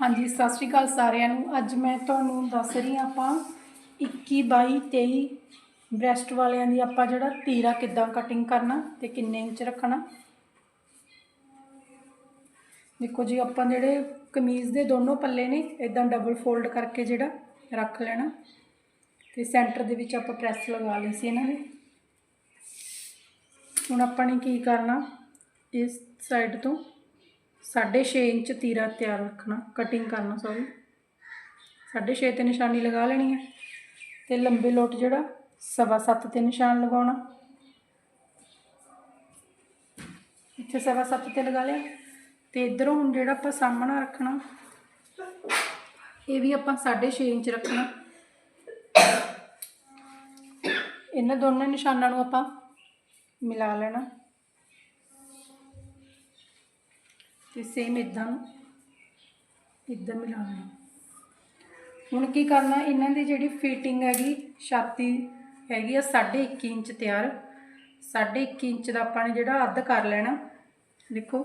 ਹਾਂਜੀ, ਸਤਿ ਸ਼੍ਰੀ ਅਕਾਲ ਸਾਰਿਆਂ ਨੂੰ। ਅੱਜ ਮੈਂ ਤੁਹਾਨੂੰ ਦੱਸ ਰਹੀ ਹਾਂ ਆਪਾਂ 21 ਬਾਈ 23 ਬ੍ਰੈਸਟ ਵਾਲਿਆਂ ਦੀ ਆਪਾਂ ਜਿਹੜਾ ਤੀਰਾ ਕਿੱਦਾਂ ਕਟਿੰਗ ਕਰਨਾ ਤੇ ਕਿੰਨੇ ਇੰਚ ਰੱਖਣਾ। ਦੇਖੋ ਜੀ, ਆਪਾਂ ਜਿਹੜੇ ਕਮੀਜ਼ ਦੇ ਦੋਨੋਂ ਪੱਲੇ ਨੇ ਇਦਾਂ ਡਬਲ ਫੋਲਡ ਕਰਕੇ ਜਿਹੜਾ ਰੱਖ ਲੈਣਾ। ਤੇ ਸੈਂਟਰ ਦੇ ਵਿੱਚ ਆਪਾਂ ਪ੍ਰੈਸ ਲਗਾ ਲਈ ਸੀ ਇਹਨਾਂ ਦੇ। ਹੁਣ ਆਪਾਂ ਨੇ ਕੀ ਕਰਨਾ, ਇਸ ਸਾਈਡ ਤੋਂ 6.5 ਇੰਚ ਤੀਰਾ ਤਿਆਰ ਰੱਖਣਾ ਕਟਿੰਗ ਕਰਨਾ ਸੌਰੀ 6.5 ਤੇ ਨਿਸ਼ਾਨੀ ਲਗਾ ਲੈਣੀ ਹੈ ਤੇ ਲੰਬੇ ਲੋਟ ਜਿਹੜਾ, ਸਵਾ ਸੱਤ ਤੇ ਨਿਸ਼ਾਨ ਲਗਾਉਣਾ। ਇੱਥੇ ਸਵਾ ਸੱਤ ਤੇ ਲਗਾ ਲਿਆ। ਤੇ ਇਧਰੋਂ ਹੁਣ ਜਿਹੜਾ ਆਪਾਂ ਸਾਹਮਣਾ ਰੱਖਣਾ, ਇਹ ਵੀ ਆਪਾਂ 6.5 ਇੰਚ ਰੱਖਣਾ। ਇਹਨਾਂ ਦੋਨਾਂ ਨਿਸ਼ਾਨਾਂ ਨੂੰ ਆਪਾਂ ਮਿਲਾ ਲੈਣਾ। ਤੇ ਸੇਮ ਇਦਾਂ ਇਦਾਂ ਮਿਲਾ ਲੈਣਾ ਹੁਣ ਕੀ ਕਰਨਾ, ਇਹਨਾਂ ਦੀ ਜਿਹੜੀ ਫਿਟਿੰਗ ਹੈਗੀ, ਛਾਤੀ ਹੈਗੀ ਆ 1.5 ਇੰਚ ਤਿਆਰ। 1.5 ਇੰਚ ਦਾ ਆਪਾਂ ਨੇ ਜਿਹੜਾ ਅੱਧ ਕਰ ਲੈਣਾ, ਦੇਖੋ,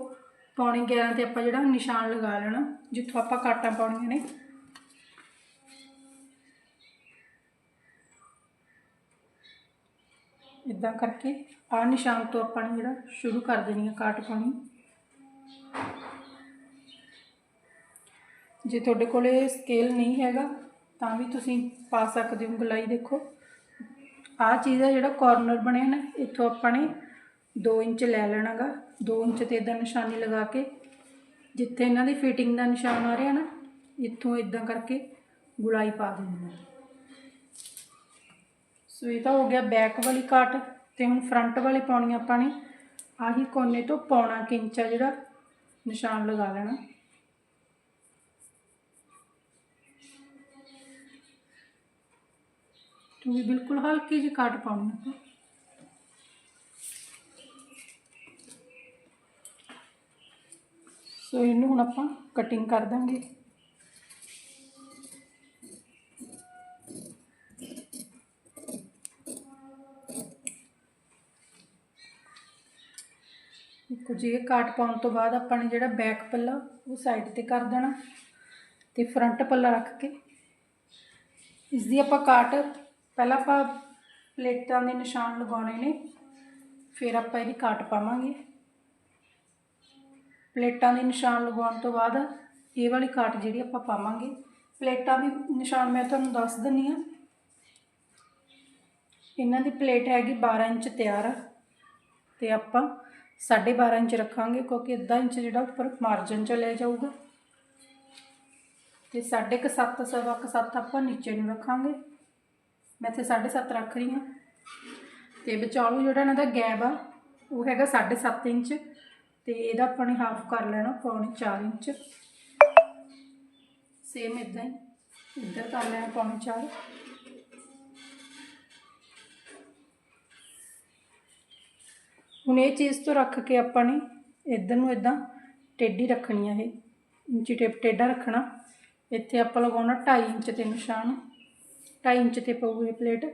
ਪੌਣੀ 11 ਤੇ ਆਪਾਂ ਜਿਹੜਾ ਨਿਸ਼ਾਨ ਲਗਾ ਲੈਣਾ, ਜਿੱਥੋਂ ਆਪਾਂ ਕਾਟਾਂ ਪਾਉਣੀਆਂ ਨੇ। ਇਦਾਂ ਕਰਕੇ ਆਹ ਨਿਸ਼ਾਨ ਤੋਂ ਆਪਾਂ ਨੇ ਜਿਹੜਾ ਸ਼ੁਰੂ ਕਰ ਦੇਣੀ ਹੈ ਕਾਟ ਪਾਉਣੀ। ਜੇ ਤੁਹਾਡੇ ਕੋਲੇ ਸਕੇਲ ਨਹੀਂ ਹੈਗਾ, ਤਾਂ ਵੀ ਤੁਸੀਂ ਪਾ ਸਕਦੇ ਹੋ ਗਲਾਈ ਦੇਖੋ। ਆਹ ਚੀਜ਼ ਹੈ ਜਿਹੜਾ ਕਾਰਨਰ ਬਣਿਆ ਨਾ, ਇੱਥੋਂ ਆਪਾਂ ਨੇ 2 ਇੰਚ ਲੈ ਲੈਣਾਗਾ। 2 ਇੰਚ ਤੇ ਇਦਾਂ ਨਿਸ਼ਾਨੀ ਲਗਾ ਕੇ, ਜਿੱਥੇ ਇਹਨਾਂ ਦੀ ਫਿਟਿੰਗ ਦਾ ਨਿਸ਼ਾਨ ਆ ਰਿਹਾ ਨਾ, ਇੱਥੋਂ ਇਦਾਂ ਕਰਕੇ ਗੁਲਾਈ ਪਾ ਦੇਣੀ ਹੈ ਸੋ ਇਹ ਤਾਂ ਹੋ ਗਿਆ ਬੈਕ ਵਾਲੀ ਕਾਟ ਤੇ ਹੁਣ ਫਰੰਟ ਵਾਲੀ ਪਾਉਣੀ ਆਪਾਂ ਨੇ। ਆਹੀ ਕੋਨੇ ਤੋਂ ਪੌਣਾ ਕੁ ਇੰਚ ਆ ਜਿਹੜਾ ਨਿਸ਼ਾਨ ਲਗਾ ਲੈਣਾ। ਤੁਸੀਂ ਬਿਲਕੁਲ ਹਲਕੀ ਜਿਹੀ ਕਾਟ ਪਾਉਣੀ ਆਪਾਂ ਸੋ ਇਹਨੂੰ ਹੁਣ ਆਪਾਂ ਕਟਿੰਗ ਕਰ ਦਾਂਗੇ। ਦੇਖੋ ਜੀ ਇਹ ਕਾਟ ਪਾਉਣ ਤੋਂ ਬਾਅਦ ਆਪਾਂ ਨੇ ਜਿਹੜਾ ਬੈਕ ਪੱਲਾ, ਉਹ ਸਾਈਡ ਤੇ ਕਰ ਦੇਣਾ ਤੇ ਫਰੰਟ ਪੱਲਾ ਰੱਖ ਕੇ ਇਸ ਦੀ ਆਪਾਂ ਕਾਟ ਪਹਿਲਾਂ ਆਪਾਂ ਪਲੇਟਾਂ ਦੇ ਨਿਸ਼ਾਨ ਲਗਾਉਣੇ ਨੇ, ਫਿਰ ਆਪਾਂ ਇਹਦੀ ਕਾਟ ਪਾਵਾਂਗੇ। ਪਲੇਟਾਂ ਦੇ ਨਿਸ਼ਾਨ ਲਗਾਉਣ ਤੋਂ ਬਾਅਦ ਇਹ ਵਾਲੀ ਕਾਟ ਜਿਹੜੀ ਆਪਾਂ ਪਾਵਾਂਗੇ। ਪਲੇਟਾਂ ਦੀ ਨਿਸ਼ਾਨ ਮੈਂ ਤੁਹਾਨੂੰ ਦੱਸ ਦਿੰਨੀ ਆ ਇਹਨਾਂ ਦੀ ਪਲੇਟ ਹੈਗੀ 12 ਇੰਚ ਤਿਆਰ ਆ, ਤੇ ਆਪਾਂ 12.5 ਇੰਚ ਰੱਖਾਂਗੇ, ਕਿਉਂਕਿ ਅੱਧਾ ਇੰਚ ਜਿਹੜਾ ਉੱਪਰ ਮਾਰਜਨ 'ਚ ਲੈ ਜਾਊਗਾ। ਤੇ ਸਾਢੇ ਕੁ ਸੱਤ, ਸਵਾ ਕੁ ਸੱਤ ਆਪਾਂ ਨੀਚੇ ਨੂੰ ਰੱਖਾਂਗੇ। ਮੈਂ ਇੱਥੇ 7.5 ਰੱਖ ਰਹੀ ਹਾਂ। ਤੇ ਵਿਚਾਲੂ ਜਿਹੜਾ ਇਹਨਾਂ ਦਾ ਗੈਪ ਆ, ਉਹ ਹੈਗਾ 7.5 ਇੰਚ। ਤੇ ਇਹਦਾ ਆਪਾਂ ਨੇ ਹਾਫ ਕਰ ਲੈਣਾ, ਪੌਣੇ 4 ਇੰਚ। ਸੇਮ ਇਦਾਂ ਹੀ। ਇੱਧਰ ਕਰ ਲੈਣਾ ਪੌਣੇ 4 ਹੁਣ ਇਹ ਚੀਜ਼ ਤੋਂ ਰੱਖ ਕੇ ਆਪਾਂ ਨੇ ਇੱਧਰ ਨੂੰ ਇਦਾਂ ਟੇਢੀ ਰੱਖਣੀ ਆ ਇਹ। ਇੰਚੀ ਟੇਪ ਟੇਢਾ ਰੱਖਣਾ। ਇੱਥੇ ਆਪਾਂ ਲਗਾਉਣਾ 2.5 ਇੰਚ ਤੇ ਨਿਸ਼ਾਨ। 2.5 ਇੰਚ ਤੇ ਪਊ ਪਲੇਟ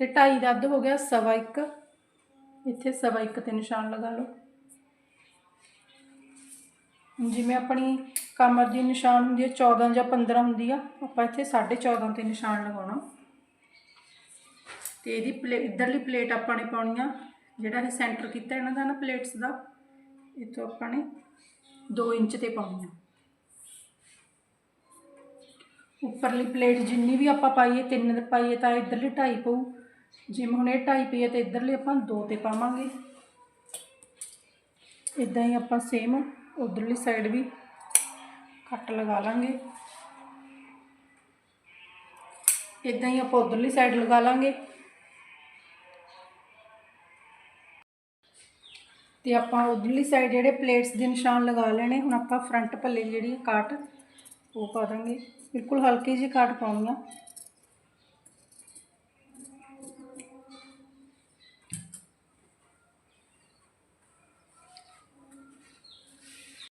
ਤੇ 2.5 ਦਾ ਅੱਧ ਹੋ ਗਿਆ ਸਵਾ ਇੱਕ। ਇੱਥੇ ਸਵਾ ਇੱਕ ਤੇ ਨਿਸ਼ਾਨ ਲਗਾ ਲਓ। ਜਿਵੇਂ ਆਪਣੀ ਕਮਰ ਦੀ ਨਿਸ਼ਾਨ ਹੁੰਦੀ ਹੈ 14 ਜਾਂ 15 ਹੁੰਦੀ ਆ, ਆਪਾਂ ਇੱਥੇ 14.5 ਤੇ ਨਿਸ਼ਾਨ ਲਗਾਉਣਾ। ਤੇ ਇਹਦੀ ਪਲੇ, ਇਧਰਲੀ ਪਲੇਟ ਆਪਾਂ ਨੇ ਪਾਉਣੀ ਆ, ਜਿਹੜਾ ਇਹ ਸੈਂਟਰ ਕੀਤਾ ਇਹਨਾਂ ਦਾ ਨਾ ਪਲੇਟਸ ਦਾ, ਇਹ ਤੋਂ ਆਪਾਂ ਨੇ 2 ਇੰਚ ਤੇ ਪਾਉਣੀ ਆ। ਉੱਪਰਲੀ ਪਲੇਟ ਜਿੰਨੀ ਵੀ ਆਪਾਂ ਪਾਈਏ, ਤਿੰਨ ਪਾਈਏ ਤਾਂ ਇਧਰਲੀ ਢਾਈ ਪਊ। ਜਿਵੇਂ ਹੁਣ ਇਹ ਢਾਈ ਪਈ ਹੈ ਤੇ ਇਧਰਲੀ ਆਪਾਂ ਦੋ ਤੇ ਪਾਵਾਂਗੇ। ਇਦਾਂ ਹੀ ਆਪਾਂ ਸੇਮ ਉਧਰਲੀ ਸਾਈਡ ਵੀ ਕੱਟ ਲਗਾ ਲਾਂਗੇ। ਇਦਾਂ ਹੀ ਆਪਾਂ ਉਧਰਲੀ ਸਾਈਡ ਲਗਾ ਲਾਂਗੇ। ਤੇ ਆਪਾਂ ਉਧਰਲੀ ਸਾਈਡ ਜਿਹੜੇ ਪਲੇਟਸ ਦੇ ਨਿਸ਼ਾਨ ਲਗਾ ਲੈਣੇ, ਹੁਣ ਆਪਾਂ ਫਰੰਟ ਪੱਲੇ ਜਿਹੜੀ ਕਾਟ, ਉਹ ਪਾ ਦਾਂਗੇ। ਬਿਲਕੁਲ ਹਲਕੀ ਜਿਹੀ ਕਾਟ ਪਾਉਣੀ ਆ।